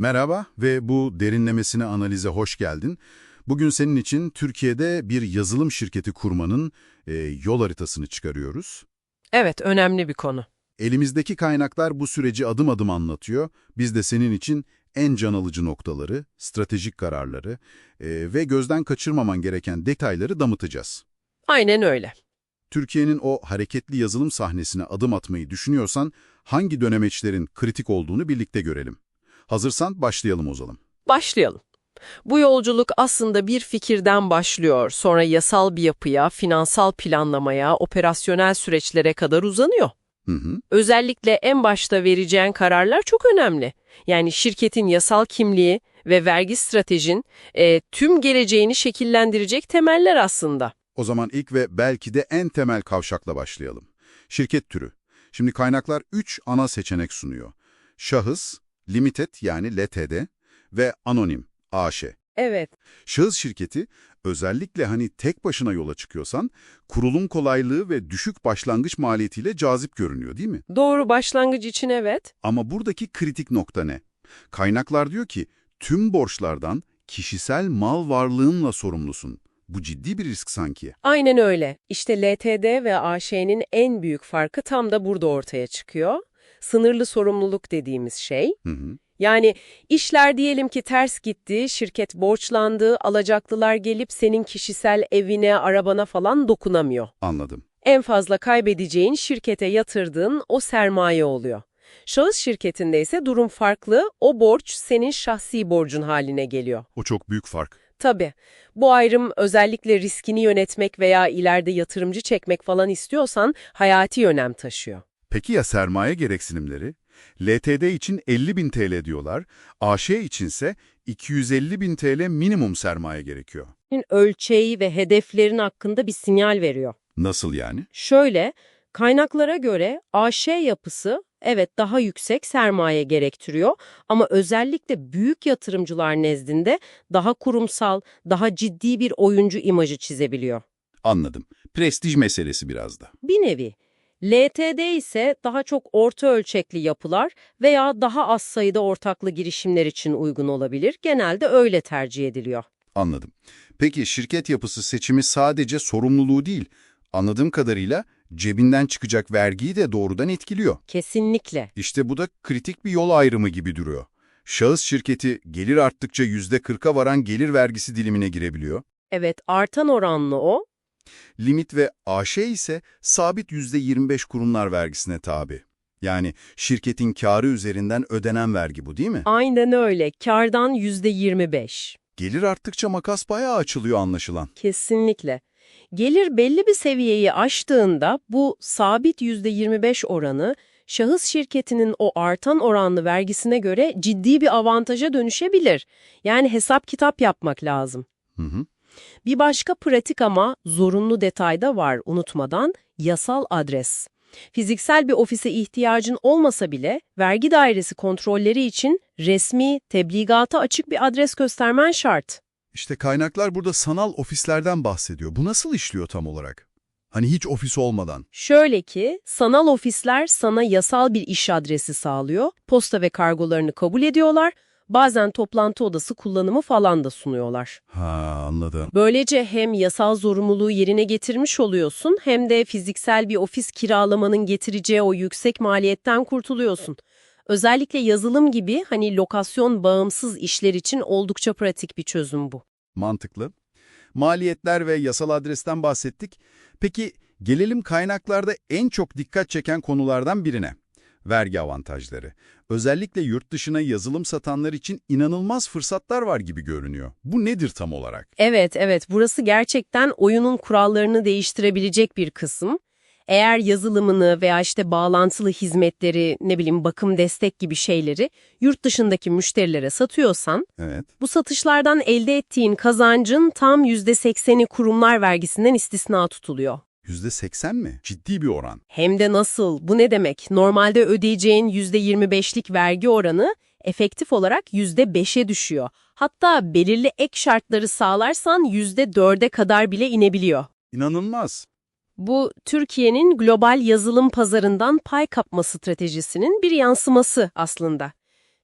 Merhaba ve bu derinlemesine analize hoş geldin. Bugün senin için Türkiye'de bir yazılım şirketi kurmanın e, yol haritasını çıkarıyoruz. Evet, önemli bir konu. Elimizdeki kaynaklar bu süreci adım adım anlatıyor. Biz de senin için en can alıcı noktaları, stratejik kararları e, ve gözden kaçırmaman gereken detayları damıtacağız. Aynen öyle. Türkiye'nin o hareketli yazılım sahnesine adım atmayı düşünüyorsan hangi dönemeçlerin kritik olduğunu birlikte görelim. Hazırsan başlayalım o zaman. Başlayalım. Bu yolculuk aslında bir fikirden başlıyor, sonra yasal bir yapıya, finansal planlamaya, operasyonel süreçlere kadar uzanıyor. Hı hı. Özellikle en başta vereceğin kararlar çok önemli. Yani şirketin yasal kimliği ve vergi stratejin e, tüm geleceğini şekillendirecek temeller aslında. O zaman ilk ve belki de en temel kavşakla başlayalım. Şirket türü. Şimdi kaynaklar 3 ana seçenek sunuyor. Şahıs, limited yani LTD ve anonim, AŞ. Evet. Şahıs şirketi özellikle hani tek başına yola çıkıyorsan kurulum kolaylığı ve düşük başlangıç maliyetiyle cazip görünüyor değil mi? Doğru başlangıç için evet. Ama buradaki kritik nokta ne? Kaynaklar diyor ki tüm borçlardan kişisel mal varlığınla sorumlusun. Bu ciddi bir risk sanki. Aynen öyle. İşte LTD ve AŞ'nin en büyük farkı tam da burada ortaya çıkıyor. Sınırlı sorumluluk dediğimiz şey. Hı hı. Yani işler diyelim ki ters gitti, şirket borçlandı, alacaklılar gelip senin kişisel evine, arabana falan dokunamıyor. Anladım. En fazla kaybedeceğin şirkete yatırdığın o sermaye oluyor. Şahıs şirketinde ise durum farklı, o borç senin şahsi borcun haline geliyor. O çok büyük fark. Tabii. Bu ayrım özellikle riskini yönetmek veya ileride yatırımcı çekmek falan istiyorsan hayati önem taşıyor. Peki ya sermaye gereksinimleri? LTD için 50 bin TL diyorlar, AŞ içinse 250 bin TL minimum sermaye gerekiyor. Ölçeği ve hedeflerin hakkında bir sinyal veriyor. Nasıl yani? Şöyle, kaynaklara göre AŞ yapısı evet daha yüksek sermaye gerektiriyor ama özellikle büyük yatırımcılar nezdinde daha kurumsal, daha ciddi bir oyuncu imajı çizebiliyor. Anladım. Prestij meselesi biraz da. Bir nevi. LTD ise daha çok orta ölçekli yapılar veya daha az sayıda ortaklı girişimler için uygun olabilir. Genelde öyle tercih ediliyor. Anladım. Peki şirket yapısı seçimi sadece sorumluluğu değil, anladığım kadarıyla cebinden çıkacak vergiyi de doğrudan etkiliyor. Kesinlikle. İşte bu da kritik bir yol ayrımı gibi duruyor. Şahıs şirketi gelir arttıkça %40'a varan gelir vergisi dilimine girebiliyor. Evet, artan oranlı o. Limit ve AŞ ise sabit %25 kurumlar vergisine tabi. Yani şirketin karı üzerinden ödenen vergi bu değil mi? Aynen öyle. Kardan %25. Gelir arttıkça makas bayağı açılıyor anlaşılan. Kesinlikle. Gelir belli bir seviyeyi aştığında bu sabit %25 oranı şahıs şirketinin o artan oranlı vergisine göre ciddi bir avantaja dönüşebilir. Yani hesap kitap yapmak lazım. Hı hı. Bir başka pratik ama zorunlu detay da var unutmadan yasal adres. Fiziksel bir ofise ihtiyacın olmasa bile vergi dairesi kontrolleri için resmi, tebligata açık bir adres göstermen şart. İşte kaynaklar burada sanal ofislerden bahsediyor. Bu nasıl işliyor tam olarak? Hani hiç ofis olmadan. Şöyle ki, sanal ofisler sana yasal bir iş adresi sağlıyor, posta ve kargolarını kabul ediyorlar, bazen toplantı odası kullanımı falan da sunuyorlar. Ha anladım. Böylece hem yasal zorunluluğu yerine getirmiş oluyorsun hem de fiziksel bir ofis kiralamanın getireceği o yüksek maliyetten kurtuluyorsun. Özellikle yazılım gibi hani lokasyon bağımsız işler için oldukça pratik bir çözüm bu. Mantıklı. Maliyetler ve yasal adresten bahsettik. Peki gelelim kaynaklarda en çok dikkat çeken konulardan birine. Vergi avantajları. Özellikle yurt dışına yazılım satanlar için inanılmaz fırsatlar var gibi görünüyor. Bu nedir tam olarak? Evet, evet. Burası gerçekten oyunun kurallarını değiştirebilecek bir kısım. Eğer yazılımını veya işte bağlantılı hizmetleri, ne bileyim bakım destek gibi şeyleri yurt dışındaki müşterilere satıyorsan, Evet. bu satışlardan elde ettiğin kazancın tam %80'i kurumlar vergisinden istisna tutuluyor. %80 mi? Ciddi bir oran. Hem de nasıl? Bu ne demek? Normalde ödeyeceğin %25'lik vergi oranı efektif olarak %5'e düşüyor. Hatta belirli ek şartları sağlarsan %4'e kadar bile inebiliyor. İnanılmaz. Bu Türkiye'nin global yazılım pazarından pay kapma stratejisinin bir yansıması aslında.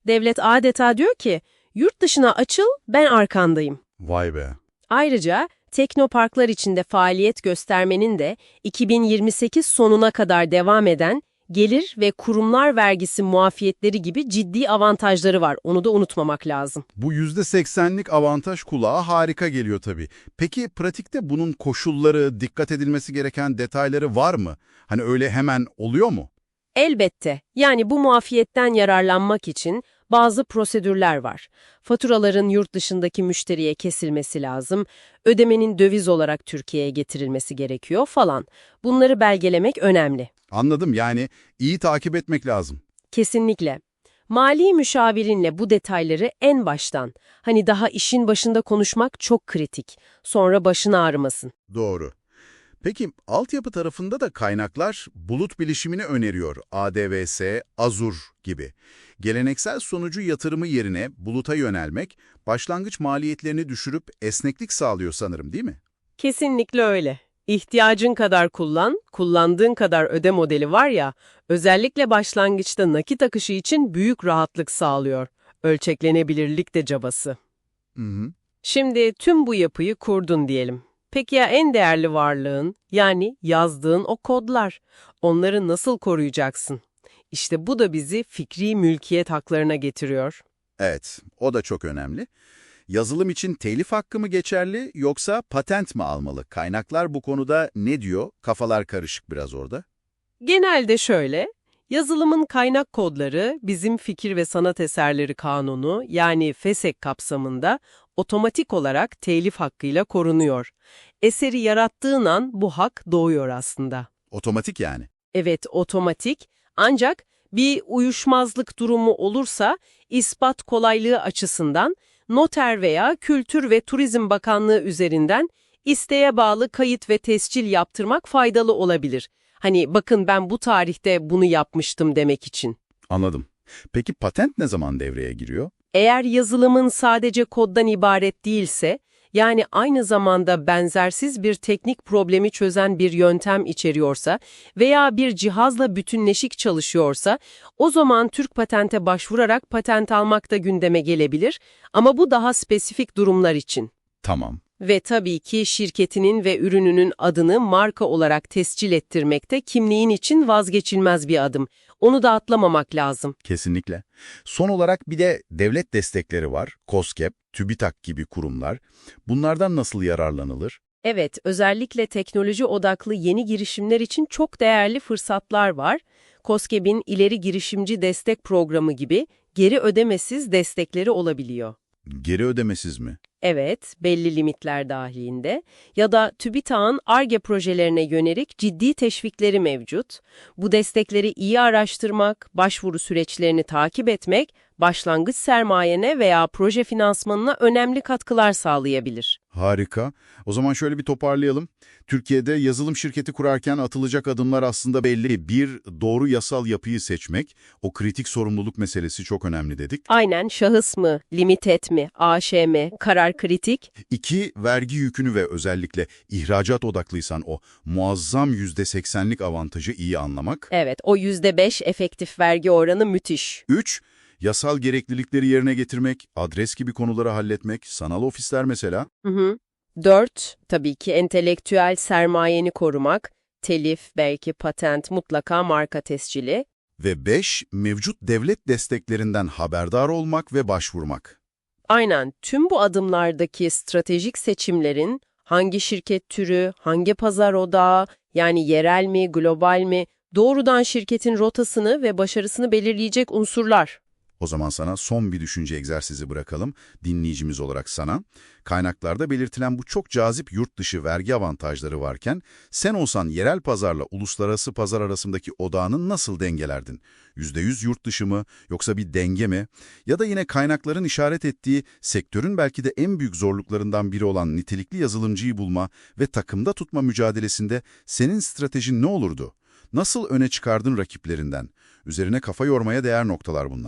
Devlet adeta diyor ki, yurt dışına açıl, ben arkandayım. Vay be. Ayrıca teknoparklar içinde faaliyet göstermenin de 2028 sonuna kadar devam eden gelir ve kurumlar vergisi muafiyetleri gibi ciddi avantajları var. Onu da unutmamak lazım. Bu %80'lik avantaj kulağa harika geliyor tabii. Peki pratikte bunun koşulları, dikkat edilmesi gereken detayları var mı? Hani öyle hemen oluyor mu? Elbette. Yani bu muafiyetten yararlanmak için bazı prosedürler var. Faturaların yurt dışındaki müşteriye kesilmesi lazım, ödemenin döviz olarak Türkiye'ye getirilmesi gerekiyor falan. Bunları belgelemek önemli. Anladım yani iyi takip etmek lazım. Kesinlikle. Mali müşavirinle bu detayları en baştan, hani daha işin başında konuşmak çok kritik. Sonra başın ağrımasın. Doğru. Peki altyapı tarafında da kaynaklar bulut bilişimini öneriyor. ADVS, Azure gibi. Geleneksel sonucu yatırımı yerine buluta yönelmek başlangıç maliyetlerini düşürüp esneklik sağlıyor sanırım değil mi? Kesinlikle öyle. İhtiyacın kadar kullan, kullandığın kadar öde modeli var ya, özellikle başlangıçta nakit akışı için büyük rahatlık sağlıyor. Ölçeklenebilirlik de cabası. Hı hı. Şimdi tüm bu yapıyı kurdun diyelim. Peki ya en değerli varlığın, yani yazdığın o kodlar? Onları nasıl koruyacaksın? İşte bu da bizi fikri mülkiyet haklarına getiriyor. Evet, o da çok önemli. Yazılım için telif hakkı mı geçerli yoksa patent mi almalı? Kaynaklar bu konuda ne diyor? Kafalar karışık biraz orada. Genelde şöyle, yazılımın kaynak kodları bizim Fikir ve Sanat Eserleri Kanunu yani FESEK kapsamında otomatik olarak telif hakkıyla korunuyor. Eseri yarattığın an bu hak doğuyor aslında. Otomatik yani. Evet, otomatik ancak bir uyuşmazlık durumu olursa ispat kolaylığı açısından noter veya Kültür ve Turizm Bakanlığı üzerinden isteğe bağlı kayıt ve tescil yaptırmak faydalı olabilir. Hani bakın ben bu tarihte bunu yapmıştım demek için. Anladım. Peki patent ne zaman devreye giriyor? Eğer yazılımın sadece koddan ibaret değilse, yani aynı zamanda benzersiz bir teknik problemi çözen bir yöntem içeriyorsa veya bir cihazla bütünleşik çalışıyorsa, o zaman Türk patente başvurarak patent almak da gündeme gelebilir ama bu daha spesifik durumlar için. Tamam. Ve tabii ki şirketinin ve ürününün adını marka olarak tescil ettirmekte kimliğin için vazgeçilmez bir adım. Onu da atlamamak lazım. Kesinlikle. Son olarak bir de devlet destekleri var. KOSGEB, TÜBİTAK gibi kurumlar. Bunlardan nasıl yararlanılır? Evet, özellikle teknoloji odaklı yeni girişimler için çok değerli fırsatlar var. KOSGEB'in ileri girişimci destek programı gibi geri ödemesiz destekleri olabiliyor. Geri ödemesiz mi? Evet, belli limitler dahilinde ya da TÜBİTAK'ın ARGE projelerine yönelik ciddi teşvikleri mevcut. Bu destekleri iyi araştırmak, başvuru süreçlerini takip etmek, başlangıç sermayene veya proje finansmanına önemli katkılar sağlayabilir. Harika. O zaman şöyle bir toparlayalım. Türkiye'de yazılım şirketi kurarken atılacak adımlar aslında belli. Bir, doğru yasal yapıyı seçmek. O kritik sorumluluk meselesi çok önemli dedik. Aynen şahıs mı, limited mi, AŞM, karar kritik. İki, vergi yükünü ve özellikle ihracat odaklıysan o muazzam %80'lik avantajı iyi anlamak. Evet, o %5 efektif vergi oranı müthiş. Üç, yasal gereklilikleri yerine getirmek, adres gibi konuları halletmek, sanal ofisler mesela. Hı hı. 4. Tabii ki entelektüel sermayeni korumak, telif, belki patent, mutlaka marka tescili. Ve 5. Mevcut devlet desteklerinden haberdar olmak ve başvurmak. Aynen tüm bu adımlardaki stratejik seçimlerin hangi şirket türü, hangi pazar odağı, yani yerel mi, global mi, doğrudan şirketin rotasını ve başarısını belirleyecek unsurlar. O zaman sana son bir düşünce egzersizi bırakalım, dinleyicimiz olarak sana. Kaynaklarda belirtilen bu çok cazip yurt dışı vergi avantajları varken, sen olsan yerel pazarla uluslararası pazar arasındaki odağını nasıl dengelerdin? %100 yurt dışı mı, yoksa bir denge mi? Ya da yine kaynakların işaret ettiği, sektörün belki de en büyük zorluklarından biri olan nitelikli yazılımcıyı bulma ve takımda tutma mücadelesinde senin stratejin ne olurdu? Nasıl öne çıkardın rakiplerinden? Üzerine kafa yormaya değer noktalar bunlar.